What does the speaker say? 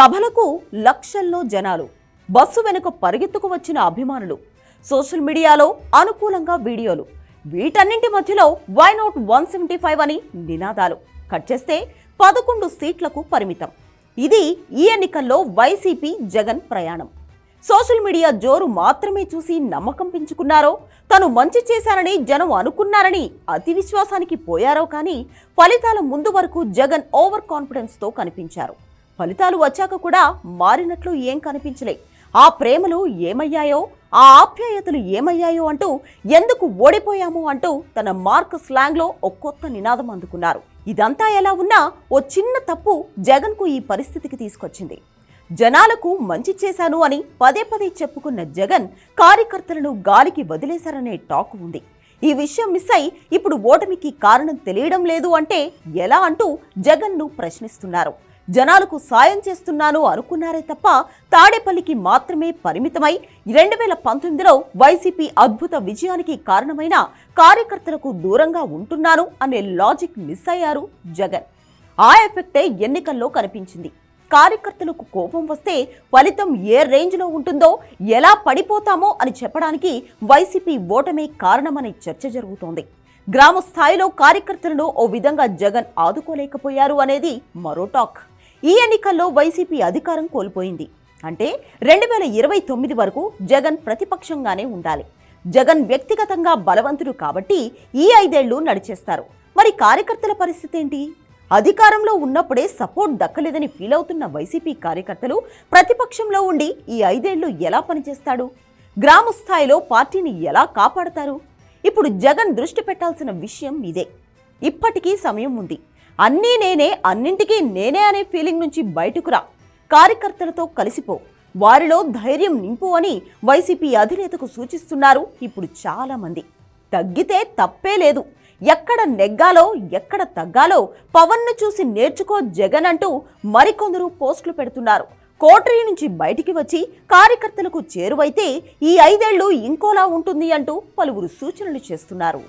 సభలకు లక్షల్లో జనాలు బస్సు వెనుక పరిగెత్తుకు వచ్చిన అభిమానులు సోషల్ మీడియాలో అనుకూలంగా వీడియోలు వీటన్నింటి మధ్యలో why not one seventy five అని నినాదాలు. కట్ చేస్తే పదకొండు సీట్లకు పరిమితం. ఇది ఈ ఎన్నికల్లో వైసీపీ జగన్ ప్రయాణం. సోషల్ మీడియా జోరు మాత్రమే చూసి నమ్మకం పెంచుకున్నారో తను మంచి చేశానని జనం అనుకున్నారని అతి విశ్వాసానికి పోయారో కానీ ఫలితాల ముందు వరకు జగన్ ఓవర్ కాన్ఫిడెన్స్తో కనిపించారు. ఫలితాలు వచ్చాక కూడా మారినట్లు ఏం కనిపించలే. ఆ ప్రేమలు ఏమయ్యాయో ఆ ఆప్యాయతలు ఏమయ్యాయో అంటూ ఎందుకు ఓడిపోయాము అంటూ తన మార్క్ స్లాంగ్లో ఒక కొత్త నినాదం అందుకున్నారు. ఇదంతా ఎలా ఉన్నా ఓ చిన్న తప్పు జగన్కు ఈ పరిస్థితికి తీసుకొచ్చింది. జనాలకు మంచి చేశాను అని పదే పదే చెప్పుకున్న జగన్ కార్యకర్తలను గాలికి వదిలేశారనే టాక్ ఉంది. ఈ విషయం మిస్ అయి ఇప్పుడు ఓటమికి కారణం తెలియడం లేదు అంటే ఎలా అంటూ జగన్ను ప్రశ్నిస్తున్నారు. జనాలకు సాయం చేస్తున్నాను అనుకున్నారే తప్ప తాడేపల్లికి మాత్రమే పరిమితమై రెండు వేల పంతొమ్మిదిలో వైసీపీ అద్భుత విజయానికి కారణమైన కార్యకర్తలకు దూరంగా ఉంటున్నాను అనే లాజిక్ మిస్ అయ్యారు జగన్. ఆ ఎఫెక్టే ఎన్నికల్లో కనిపించింది. కార్యకర్తలకు కోపం వస్తే ఫలితం ఏ రేంజ్లో ఉంటుందో ఎలా పడిపోతామో అని చెప్పడానికి వైసీపీ ఓటమే కారణమనే చర్చ జరుగుతోంది. గ్రామ స్థాయిలో కార్యకర్తలను ఓ విధంగా జగన్ ఆదుకోలేకపోయారు అనేది మరో టాక్. ఈ ఎన్నికల్లో వైసీపీ అధికారం కోల్పోయింది. అంటే రెండు వేల ఇరవై తొమ్మిది వరకు జగన్ ప్రతిపక్షంగానే ఉండాలి. జగన్ వ్యక్తిగతంగా బలవంతుడు కాబట్టి ఈ ఐదేళ్ళు నడిచేస్తారు. మరి కార్యకర్తల పరిస్థితి ఏంటి? అధికారంలో ఉన్నప్పుడే సపోర్ట్ దక్కలేదని ఫీల్ అవుతున్న వైసీపీ కార్యకర్తలు ప్రతిపక్షంలో ఉండి ఈ ఐదేళ్ళు ఎలా పనిచేస్తాడు? గ్రామ స్థాయిలో పార్టీని ఎలా కాపాడతారు? ఇప్పుడు జగన్ దృష్టి పెట్టాల్సిన విషయం ఇదే. ఇప్పటికీ సమయం ఉంది. అన్నీ నేనే అన్నింటికీ నేనే అనే ఫీలింగ్ నుంచి బయటకు రా. కార్యకర్తలతో కలిసిపో. వారిలో ధైర్యం నింపు అని వైసీపీ అధినేతకు సూచిస్తున్నారు ఇప్పుడు చాలామంది. తగ్గితే తప్పే లేదు. ఎక్కడ నెగ్గాలో ఎక్కడ తగ్గాలో పవన్ను చూసి నేర్చుకో జగన్ అంటూ మరికొందరు పోస్టులు పెడుతున్నారు. కోటరీ నుంచి బయటికి వచ్చి కార్యకర్తలకు చేరువైతే ఈ ఐదేళ్ళు ఇంకోలా ఉంటుంది అంటూ పలువురు సూచనలు చేస్తున్నారు.